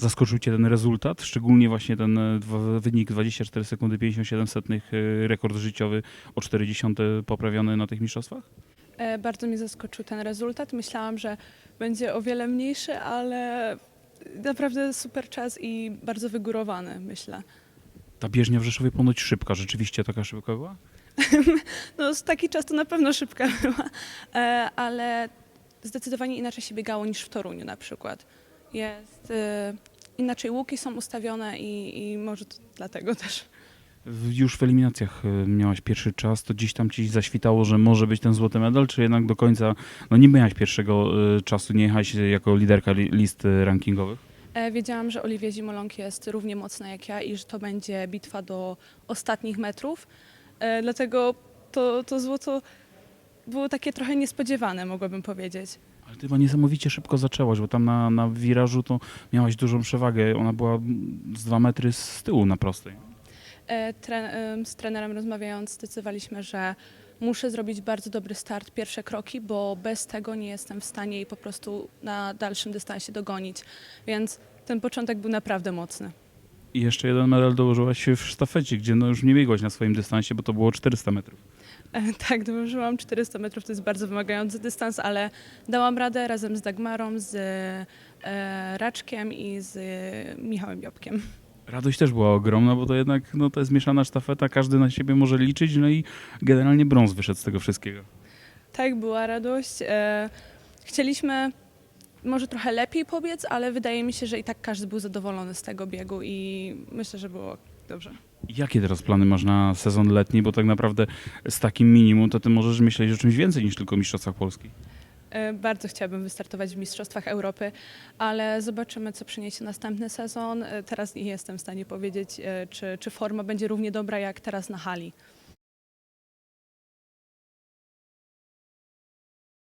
Zaskoczył Cię ten rezultat, szczególnie właśnie ten e, wynik 24 sekundy 57 setnych, e, rekord życiowy o 40 poprawiony na tych mistrzostwach? E, Bardzo mnie zaskoczył ten rezultat. Myślałam, że będzie o wiele mniejszy, ale naprawdę super czas i bardzo wygórowany, myślę. Ta bieżnia w Rzeszowie ponoć szybka, rzeczywiście taka szybka była? No, z taki czas to na pewno szybka była, ale zdecydowanie inaczej się biegało niż w Toruniu na przykład. Jest inaczej łuki są ustawione i, i może to dlatego też. W- Już w eliminacjach e, miałaś pierwszy czas, to gdzieś tam ci zaświtało, że może być ten złoty medal, czy jednak do końca, no nie miałaś pierwszego e, czasu, nie jechałaś jako liderka li- list e, rankingowych? E, Wiedziałam, że Oliwia Zimoląg jest równie mocna jak ja i że to będzie bitwa do ostatnich metrów. E, Dlatego to, to złoto było takie trochę niespodziewane, mogłabym powiedzieć. Ale ty chyba niesamowicie szybko zaczęłaś, bo tam na, na wirażu to miałaś dużą przewagę, ona była z dwa metry z tyłu na prostej. E, z trenerem rozmawiając zdecydowaliśmy, że muszę zrobić bardzo dobry start, pierwsze kroki, bo bez tego nie jestem w stanie jej po prostu na dalszym dystansie dogonić. Więc ten początek był naprawdę mocny. I jeszcze jeden medal dołożyłaś w sztafecie, gdzie no już nie biegłaś na swoim dystansie, bo to było 400 metrów. E, Tak, dołożyłam 400 metrów, to jest bardzo wymagający dystans, ale dałam radę razem z Dagmarą, z e, Raczkiem i z e, Michałem Jobkiem. Radość też była ogromna, bo to jednak no, to jest mieszana sztafeta, każdy na siebie może liczyć, no i generalnie brąz wyszedł z tego wszystkiego. Tak, była radość. E, chcieliśmy może trochę lepiej pobiec, ale wydaje mi się, że i tak każdy był zadowolony z tego biegu i myślę, że było dobrze. Jakie teraz plany masz na sezon letni, bo tak naprawdę z takim minimum to ty możesz myśleć o czymś więcej niż tylko Mistrzostwach Polski. E, Bardzo chciałabym wystartować w Mistrzostwach Europy, ale zobaczymy, co przyniesie następny sezon. E, Teraz nie jestem w stanie powiedzieć, e, czy, czy forma będzie równie dobra jak teraz na hali.